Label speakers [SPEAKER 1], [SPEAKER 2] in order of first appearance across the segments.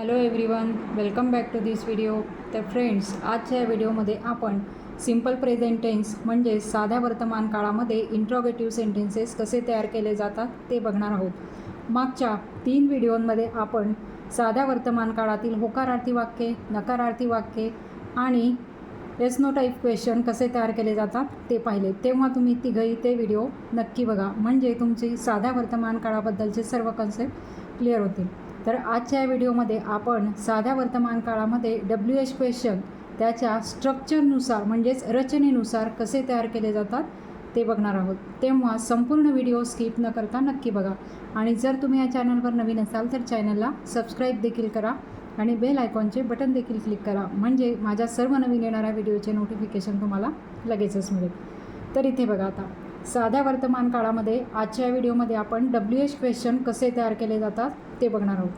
[SPEAKER 1] Hello everyone welcome back to this video तर friends आजच्या या व्हिडिओमध्ये आपण सिंपल प्रेझेंट टेन्स म्हणजे साध्या वर्तमान काळामध्ये इंट्रॉगेटिव्ह सेंटेन्सेस कसे तयार केले जातात ते बघणार आहोत. मागच्या तीन व्हिडिओमध्ये आपण साध्या वर्तमान काळातील होकारार्थी वाक्ये नकारार्थी वाक्ये आणि येस नो टाईप क्वेश्चन कसे तयार केले जातात ते पाहिले. तेव्हा तुम्ही तिघही ते व्हिडिओ नक्की बघा. म्हणजे तुमची साध्या वर्तमान काळाबद्दलचे सर्व कन्सेप्ट क्लिअर होतील. तर आजच्या व्हिडिओमध्ये आपण साध्या वर्तमान काळामध्ये डब्ल्यू एच क्वेश्चन त्याच्या स्ट्रक्चरनुसार म्हणजेच रचनेनुसार कसे तयार केले जातात ते बघणार आहोत. तेव्हा संपूर्ण व्हिडिओ स्किप न करता नक्की बघा. आणि जर तुम्ही या चॅनलवर नवीन असाल तर चॅनलला सबस्क्राईब देखील करा आणि बेल आयकॉनचे बटन देखील क्लिक करा. म्हणजे माझ्या सर्व नवीन येणाऱ्या व्हिडिओचे नोटिफिकेशन तुम्हाला लगेचच मिळेल. तर इथे बघा आता. साध्या वर्तमान काळामध्ये आजच्या व्हिडिओमध्ये आपण डब्ल्यू एच क्वेश्चन कसे तयार केले जातात ते बघणार आहोत.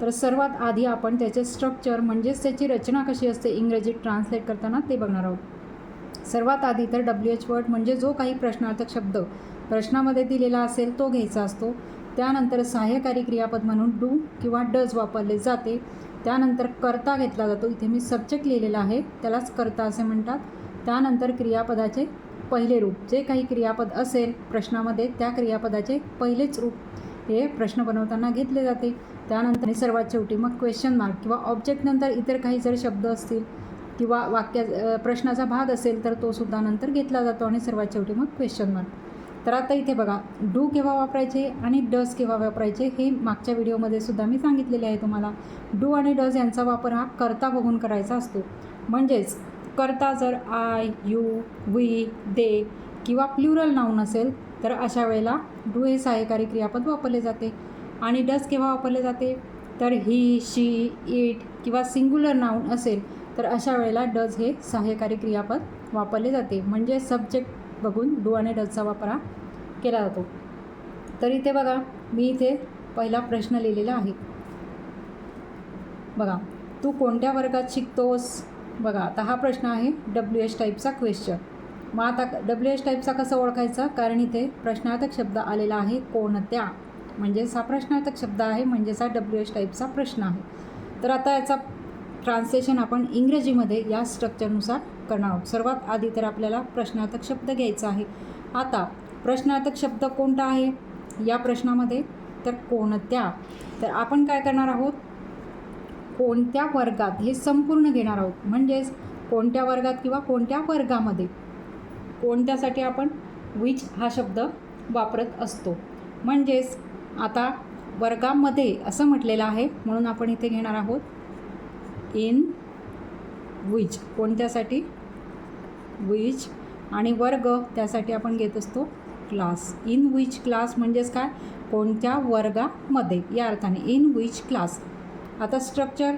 [SPEAKER 1] तर सर्वात आधी आपण त्याचे स्ट्रक्चर म्हणजेच त्याची रचना कशी असते इंग्रजीत ट्रान्सलेट करताना ते बघणार आहोत. सर्वात आधी तर डब्ल्यू एच वर्ड म्हणजे जो काही प्रश्नार्थक शब्द प्रश्नामध्ये दिलेला असेल तो घ्यायचा असतो. त्यानंतर सहाय्यकारी क्रियापद म्हणून डू किंवा डज वापरले जाते. त्यानंतर कर्ता घेतला जातो. इथे मी सब्जेक्ट लिहिलेला आहे त्यालाच कर्ता असे म्हणतात. त्यानंतर क्रियापदाचे पहिले रूप. जे काही क्रियापद असेल प्रश्नामध्ये त्या क्रियापदाचे पहिलेच रूप हे प्रश्न बनवताना घेतले जाते. त्यानंतर सर्वात शेवटी मग क्वेश्चन मार्क किंवा ऑब्जेक्टनंतर इतर काही जर शब्द असतील किंवा वाक्या प्रश्नाचा भाग असेल तर तो सुद्धा नंतर घेतला जातो आणि सर्वात शेवटी मग क्वेश्चन मार्क तर आता इथे बघा डू केव्हा वापरायचे आणि डज केव्हा वापरायचे हे मागच्या व्हिडिओमध्ये सुद्धा मी सांगितलेले आहे तुम्हाला. डू आणि डज यांचा वापर हा करता बघून करायचा असतो. म्हणजेच करता जर आय यू वी दे किंवा प्लुरल नाऊन असेल तर अशा वेळेला डू हे सहाय्यकारी क्रियापद वापरले जाते. आणि डज केव्हा वापरले जाते? तर ही शी इट किंवा सिंग्युलर नाऊन असेल तर अशा वेळेला डज हे सहाय्यकारी क्रियापद वापरले जाते. म्हणजे सब्जेक्ट बघून डू आणि डजचा वापर हा केला जातो. तर इथे बघा मी इथे पहिला प्रश्न लिहिलेला आहे. बघा तू कोणत्या वर्गात शिकतोस? बघा आता हा प्रश्न आहे डब्ल्यू एच टाईपचा क्वेश्चन मग आता डब्ल्यू एच टाईपचा कसं ओळखायचा? कारण इथे प्रश्नार्थक शब्द आलेला आहे कोणत्या म्हणजेच हा प्रश्नार्थक शब्द आहे म्हणजेच हा डब्ल्यू एच टाईपचा प्रश्न आहे. तर आता याचा ट्रान्सलेशन आपण इंग्रजीमध्ये या स्ट्रक्चरनुसार करणार आहोत. सर्वात आधी तर आपल्याला प्रश्नार्थक शब्द घ्यायचा आहे. आता प्रश्नार्थक शब्द कोणता आहे? या प्रश्नामध्ये तर कोणत्या तर आपण काय करणार आहोत? कोणत्या वर्गात हे संपूर्ण घेणार आहोत? म्हणजेच कोणत्या वर्गात किंवा कोणत्या वर्गामध्ये? कोणत्यासाठी आपण विच हा शब्द वापरत असतो? म्हणजेच आता वर्गामध्ये असं म्हटलेलं आहे म्हणून आपण इथे घेणार आहोत. In which कोणत्यासाठी? विच आणि वर्ग त्यासाठी आपण घेत असतो क्लास इन विच क्लास म्हणजेच काय? कोणत्या वर्गामध्ये? या अर्थाने इन विच क्लास आता स्ट्रक्चर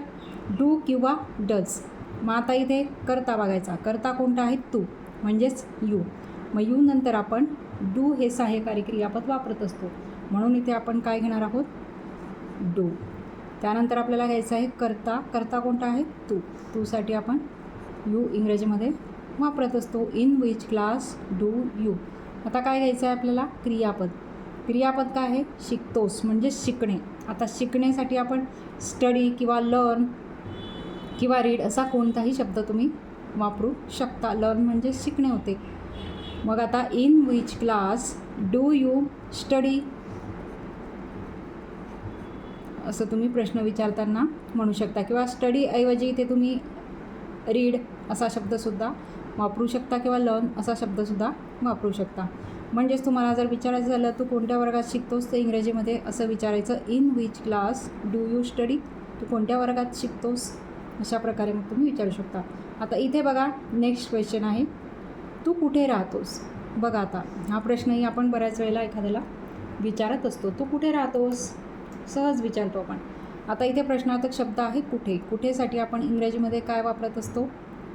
[SPEAKER 1] डू किंवा डज मग आता इथे करता बघायचा. करता कोणता आहे? तू. म्हणजेच यू मग यू नंतर आपण डू हे सहाय्यकारी क्रियापद वापरत असतो. म्हणून इथे आपण काय घेणार आहोत? डू त्यानंतर आपल्याला घ्यायचं आहे करता. करता कोणता आहे? तू. तूसाठी आपण यू इंग्रजीमध्ये वापरत असतो. In which class do you आता काय घ्यायचं आहे आपल्याला? क्रियापद. क्रियापद काय आहे? शिकतोस. म्हणजे शिकणे. आता शिकण्यासाठी आपण स्टडी किंवा लर्न किंवा रीड असा कोणताही शब्द तुम्ही वापरू शकता. लर्न म्हणजे शिकणे होते. मग आता in which class do you study असं तुम्ही प्रश्न विचारताना म्हणू शकता. किंवा स्टडीऐवजी इथे तुम्ही रीड असा शब्दसुद्धा वापरू शकता किंवा लर्न असा शब्दसुद्धा वापरू शकता. म्हणजेच तुम्हाला जर विचारायचं झालं तू कोणत्या वर्गात शिकतोस तर इंग्रजीमध्ये असं विचारायचं in which class do you study तू कोणत्या वर्गात शिकतोस? अशा प्रकारे मग तुम्ही विचारू शकता. आता इथे बघा नेक्स्ट क्वेश्चन आहे. तू कुठे राहतोस? बघा आता हा प्रश्नही आपण बऱ्याच वेळेला एखाद्याला विचारत असतो. तू कुठे राहतोस? सहज विचारतो आपण. आता इथे प्रश्नार्थक शब्द आहे कुठे? कुठेसाठी आपण इंग्रजीमध्ये काय वापरत असतो?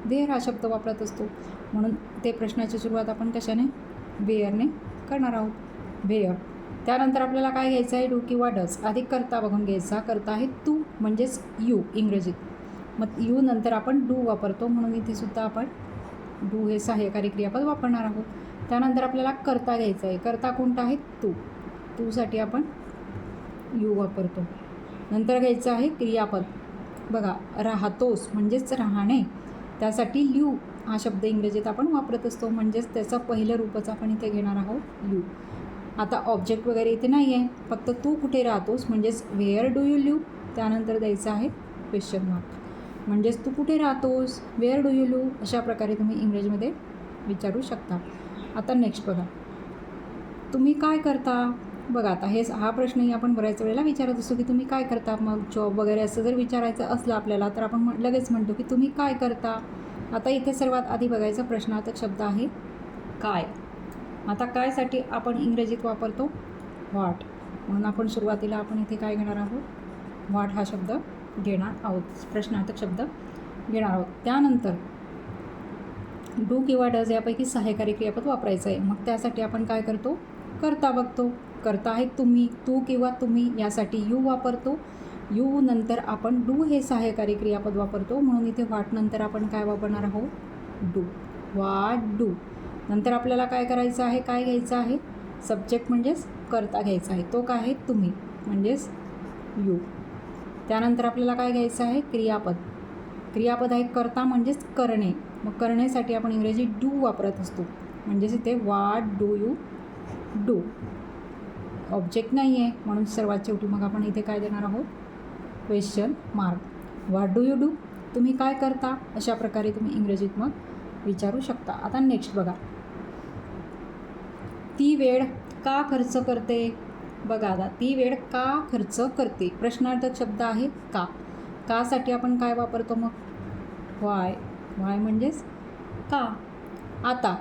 [SPEAKER 1] देर हा शब्द वापरत असतो. म्हणून ते प्रश्नाची सुरुवात आपण कशाने बेअरने करणार आहोत. बेअर. त्यानंतर आपल्याला काय घ्यायचं आहे? डू किंवा डस आधी करता बघून घ्यायचा. करता आहे तू म्हणजेच यू इंग्रजीत. मग यू नंतर आपण डू वापरतो. म्हणून इथे सुद्धा आपण डू हे सहाय्यकारी क्रियापद वापरणार आहोत. त्यानंतर आपल्याला करता घ्यायचं आहे. करता कोणता आहे? तू. तूसाठी आपण यू वापरतो. नंतर घ्यायचं आहे क्रियापद. बघा राहतोस म्हणजेच राहणे. त्यासाठी ल्यू हा शब्द इंग्रजीत आपण वापरत असतो. म्हणजेच त्याचा पहिलं रूपच आपण इथे घेणार आहोत यू आता ऑब्जेक्ट वगैरे इथे नाही आहे. फक्त तू कुठे राहतोस म्हणजेच वेअर डू यू लिव त्यानंतर द्यायचं आहे क्वेश्चन मार्क म्हणजेच तू कुठे राहतोस वेअर डू यू लिव अशा प्रकारे तुम्ही इंग्रजीमध्ये विचारू शकता. आता नेक्स्ट बघा. तुम्ही काय करता? बघा आता हे हा प्रश्नही आपण बऱ्याच वेळेला विचारत असतो की तुम्ही काय करता? मग जॉब वगैरे असं जर विचारायचं असलं आपल्याला तर आपण लगेच म्हणतो की तुम्ही काय करता? आता इथे सर्वात आधी बघायचा प्रश्नार्थक शब्द आहे काय? आता कायसाठी आपण इंग्रजीत वापरतो? व्हॉट म्हणून आपण सुरुवातीला आपण इथे काय घेणार आहोत? व्हॉट हा शब्द घेणार आहोत. प्रश्नार्थक शब्द घेणार आहोत. त्यानंतर डू किंवा डज यापैकी सहाय्यकारी क्रियापद वापरायचं आहे मग त्यासाठी आपण काय करतो? करता बघतो. करता आहे तुम्ही तू किंवा तुम्ही यासाठी यू वापरतो. यू नंतर आपण डू हे सहाय्यकारी क्रियापद वापरतो. म्हणून इथे वाट नंतर आपण काय वापरणार आहोत? डू. What do. नंतर आपल्याला काय करायचं आहे? काय घ्यायचं आहे? सब्जेक्ट म्हणजेच करता घ्यायचा आहे. तो काय आहे? तुम्ही. म्हणजेच यू. त्यानंतर आपल्याला काय घ्यायचं आहे? क्रियापद. क्रियापद आहे करता म्हणजेच करणे. मग करण्यासाठी आपण इंग्रजी डू वापरत असतो. म्हणजेच इथे what do you do. Object नाही आहे म्हणून सर्वात शेवटी मग आपण इथे काय देणार आहोत? Question mark what do you do तुम्ही काय करता? अशा प्रकारे तुम्ही इंग्रजीत मग विचारू शकता. आता नेक्स्ट बघा. ती वेळ का खर्च करते? बघा आता ती वेळ का खर्च करते? प्रश्नार्थक शब्द आहे का? कासाठी आपण काय वापरतो मग? वाय वाय म्हणजेच का? आता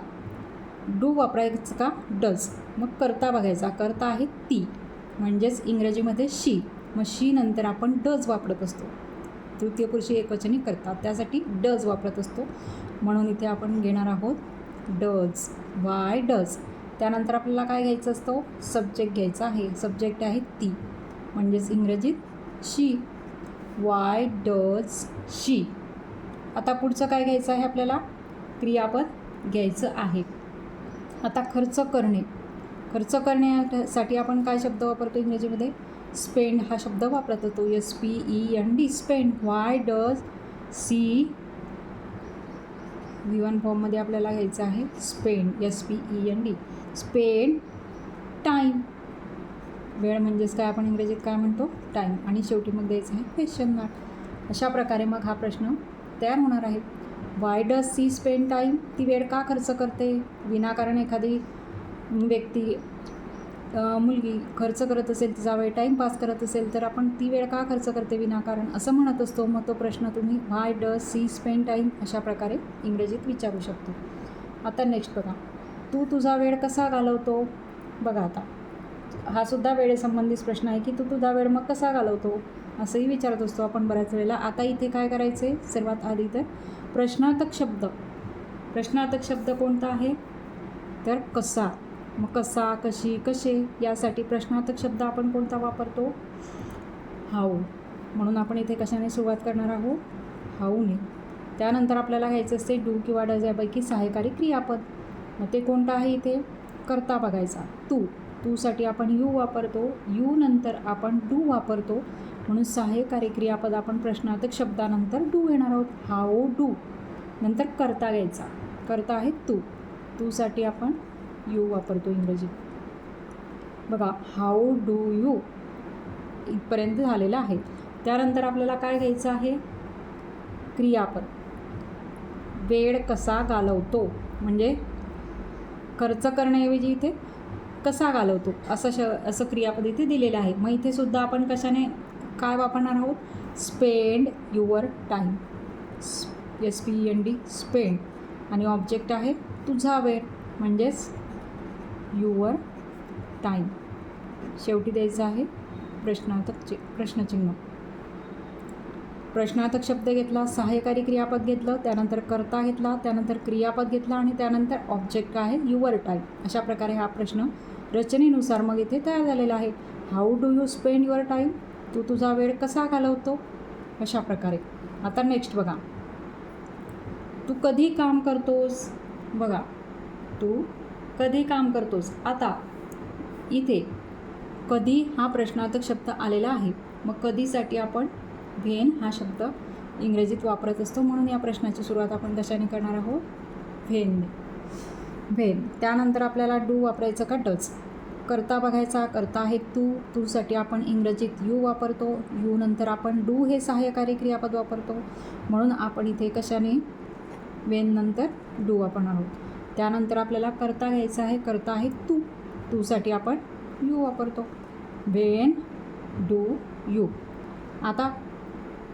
[SPEAKER 1] डू वापरायचं का? डज मग करता बघायचा. करता आहे ती. म्हणजेच इंग्रजीमध्ये शी मग शी नंतर आपण डज वापरत असतो. तृतीय पुरुषी एकवचनी करतात. त्यासाठी डज वापरत असतो. म्हणून इथे आपण घेणार आहोत डज. Y does? त्यानंतर आपल्याला काय घ्यायचं असतो? सब्जेक्ट घ्यायचा आहे. सब्जेक्ट आहे ती. म्हणजेच इंग्रजीत शी. वाय डज शी. आता पुढचं काय घ्यायचं आहे आपल्याला? क्रियापद घ्यायचं आहे. आता खर्च करणे. खर्च करण्यासाठी आपण काय शब्द वापरतो इंग्रजीमध्ये? स्पेंड हा शब्द वापरत होतो. S P E N D spend why does she Vivian one फॉर्ममध्ये आपल्याला घ्यायचं आहे? Spend S P E N D spend time वेळ म्हणजेच काय? आपण इंग्रजीत काय म्हणतो? टाईम आणि शेवटी मग द्यायचं आहे क्वेश्चन मार्क अशा प्रकारे मग हा प्रश्न तयार होणार आहे. Why does she spend time ती वेळ का खर्च करते? विनाकारण एखादी व्यक्ती मुलगी खर्च करत असेल तिचा वेळ टाईमपास करत असेल तर आपण ती वेळ का खर्च करते विनाकारण असं म्हणत असतो मग तो प्रश्न तुम्ही व्हाय ड सी स्पेंड टाईम अशा प्रकारे इंग्रजीत विचारू शकतो. आता नेक्स्ट बघा. तू तुझा वेळ कसा घालवतो? बघा आता. हा सुद्धा वेळेसंबंधित प्रश्न आहे की तू तुझा वेळ मग कसा घालवतो? असंही विचारत असतो आपण बऱ्याच वेळेला. आता इथे काय करायचं आहे सर्वात आधी तर प्रश्नार्थक शब्द. प्रश्नार्थक शब्द कोणता आहे? तर कसा? मग कसा कशी कसे यासाठी प्रश्नार्थक शब्द आपण कोणता वापरतो? हाऊ. म्हणून आपण इथे कशाने सुरुवात करणार आहोत? हाऊने. त्यानंतर आपल्याला घ्यायचं असते डू किंवा डज यापैकी सहाय्यकारी क्रियापद. मग ते कोणतं आहे इथे? करता बघायचा. तू. तूसाठी आपण यू वापरतो. यू नंतर आपण डू वापरतो. म्हणून सहाय्यकारी क्रियापद आपण प्रश्नार्थक शब्दानंतर डू घेणार आहोत. हाओ डू. नंतर करता घ्यायचा. करता आहे तू. तूसाठी आपण यू वापरतो इंग्रजीत. बघा हाऊ डू यू इथपर्यंत झालेलं आहे. त्यानंतर आपल्याला काय घ्यायचं आहे? क्रियापद. वेळ कसा घालवतो? म्हणजे खर्च करण्याऐवजी इथे कसा घालवतो? असं श असं क्रियापद इथे दिलेलं आहे. मग इथे सुद्धा आपण कशाने काय वापरणार आहोत? Spend your time S P N D spend आणि ऑब्जेक्ट आहे तुझा वेळ म्हणजेच युअर टाईम शेवटी द्यायचं आहे प्रश्नार्थक चि प्रश्नचिन्ह. प्रश्नार्थक शब्द घेतला सहाय्यकारी क्रियापद घेतलं त्यानंतर कर्ता घेतला त्यानंतर क्रियापद घेतला आणि त्यानंतर ऑब्जेक्ट आहे? युअर टाईम अशा प्रकारे हा प्रश्न रचनेनुसार मग इथे तयार झालेला आहे. How do you spend your time तू तुझा वेळ कसा घालवतो? अशा प्रकारे. आता नेक्स्ट बघा. तू कधी काम करतोस? बघा. तू कधी काम करतोस? आता. इथे. कधी हा प्रश्नार्थक शब्द आलेला आहे. मग कधीसाठी आपण व्हेन हा शब्द इंग्रजीत वापरत असतो म्हणून या प्रश्नाची सुरुवात आपण कशाने करणार आहोत? व्हेनने. व्हेन. त्यानंतर आपल्याला डू वापरायचं का डच करता बघायचा करता आहे तू. तूसाठी आपण इंग्रजीत यू वापरतो. यू नंतर आपण डू हे सहाय्यकारी क्रियापद वापरतो. म्हणून आपण इथे कशाने? वेन नंतर डू वापरणार आहोत. त्यानंतर आपल्याला करता घ्यायचं आहे करता आहे तू. तूसाठी आपण यू वापरतो. When do you. आता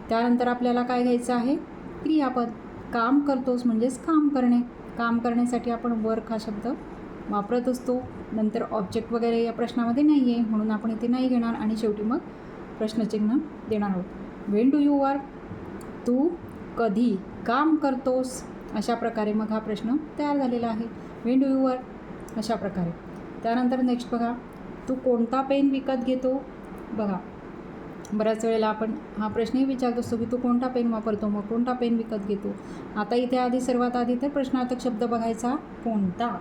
[SPEAKER 1] त्यानंतर आपल्याला काय घ्यायचं आहे? क्रियापद. काम करतोस म्हणजेच काम करणे. काम करण्यासाठी आपण वर्क हा शब्द वापरत असतो. नंतर ऑब्जेक्ट वगैरे या प्रश्नामध्ये नाही आहे म्हणून आपण इथे नाही घेणार आणि शेवटी मग प्रश्नचिन्ह देणार आहोत. When do you work? तू कधी काम करतोस? अशा प्रकारे मग हा प्रश्न तयार झालेला आहे. वेन डू यू वर्क अशा प्रकारे. त्यानंतर नेक्स्ट बघा तू कोणता पेन विकत घेतो? बघा. बऱ्याच वेळेला आपण हा प्रश्नही विचारत असतो की तू कोणता पेन वापरतो? मग कोणता पेन विकत घेतो? आता इथे आधी सर्वात आधी तर प्रश्नार्थक शब्द बघायचा कोणता?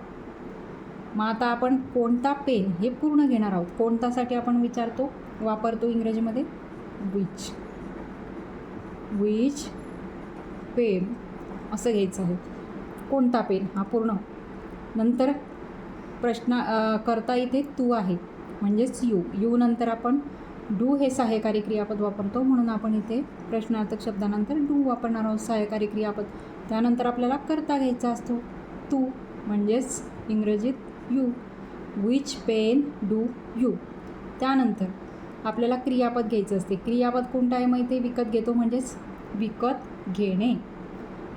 [SPEAKER 1] मग आता आपण कोणता पेन हे पूर्ण घेणार आहोत? कोणतासाठी आपण विचारतो? वापरतो इंग्रजीमध्ये? Which which pen? असं घ्यायचं आहे. कोणता पेन? हा पूर्ण. नंतर प्रश्न करता इथे तू आहे. म्हणजेच यू. यू नंतर आपण डू हे सहाय्यकारी क्रियापद वापरतो. म्हणून आपण इथे प्रश्नार्थक शब्दानंतर डू वापरणार आहोत सहाय्यकारी क्रियापद. त्यानंतर आपल्याला करता घ्यायचा असतो. तू म्हणजेच इंग्रजीत you. Which pen do you त्यानंतर आपल्याला क्रियापद घ्यायचं असते. क्रियापद कोणतं आहे माहिती विकत घेतो. म्हणजेच विकत घेणे.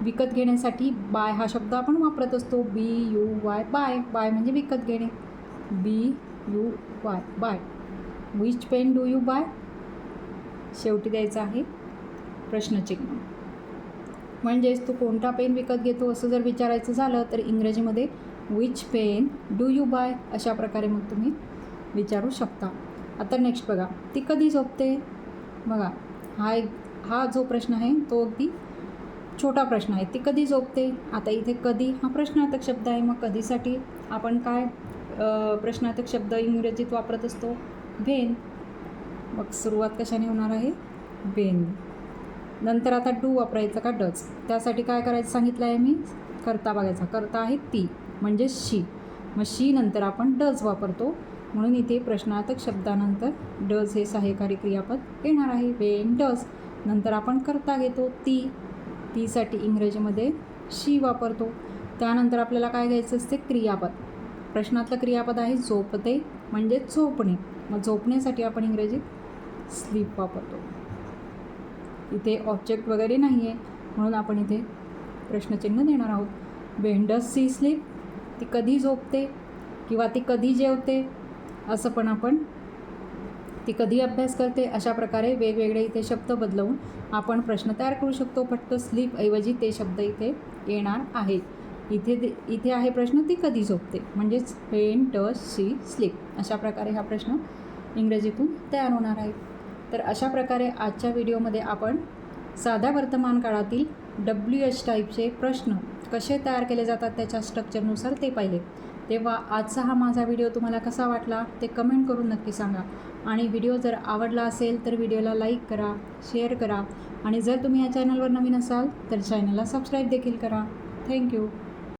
[SPEAKER 1] विकत घेण्यासाठी बाय हा शब्द आपण वापरत असतो. B U Y buy. Buy म्हणजे विकत घेणे. B U Y buy. Which pen do you buy शेवटी द्यायचं आहे प्रश्नचिन्ह. म्हणजेच तू कोणता पेन विकत घेतो असं जर विचारायचं झालं तर इंग्रजीमध्ये which pen do you buy अशा प्रकारे मग तुम्ही विचारू शकता. आता नेक्स्ट बघा. ती कधी झोपते? बघा. हा एक हा जो प्रश्न आहे तो अगदी छोटा प्रश्न आहे. ती कधी झोपते आता इथे कधी हा प्रश्नार्थक शब्द आहे. मग कधीसाठी आपण काय प्रश्नार्थक शब्द इंग्रजीत वापरत असतो? भेन मग सुरुवात कशाने होणार आहे? बेन नंतर आता डू वापरायचं का डच त्यासाठी काय करायचं सांगितलं आहे मी? करता बघायचा. करता आहे ती म्हणजे शी. मग शी नंतर आपण डज वापरतो. म्हणून इथे प्रश्नार्थक शब्दानंतर डज हे सहाय्यकारी क्रियापद येणार आहे. When does. नंतर आपण करता घेतो ती. तीसाठी इंग्रजीमध्ये शी वापरतो. त्यानंतर आपल्याला काय घ्यायचं असते? क्रियापद. प्रश्नातलं क्रियापद आहे झोपते म्हणजे झोपणे. मग झोपण्यासाठी आपण इंग्रजीत स्लीप वापरतो. इथे ऑब्जेक्ट वगैरे नाही आहे म्हणून आपण इथे प्रश्नचिन्ह देणार आहोत. वेंडस सी स्लीप ती कधी झोपते किंवा ती कधी जेवते? असं पण आपण ती कधी अभ्यास करते अशा प्रकारे वेगवेगळे इथे शब्द बदलवून आपण प्रश्न तयार करू शकतो. फक्त स्लीपऐवजी ते शब्द इथे येणार आहेत. इथे इथे आहे प्रश्न ती कधी झोपते? म्हणजेच पेन टच सी स्लीप अशा प्रकारे हा प्रश्न इंग्रजीतून तयार होणार आहे. तर अशा प्रकारे आजच्या व्हिडिओमध्ये आपण साध्या वर्तमान काळातील डब्ल्यू एच टाईपचे प्रश्न कसे तयार केले जातात त्याच्या स्ट्रक्चरनुसार ते पाहिले. तेव्हा आजचा हा माझा व्हिडिओ तुम्हाला कसा वाटला ते कमेंट करून नक्की सांगा. आणि व्हिडिओ जर आवडला असेल तर व्हिडिओला लाईक करा शेअर करा. आणि जर तुम्ही या चॅनलवर नवीन असाल तर चॅनलला सबस्क्राईब देखील करा. थँक्यू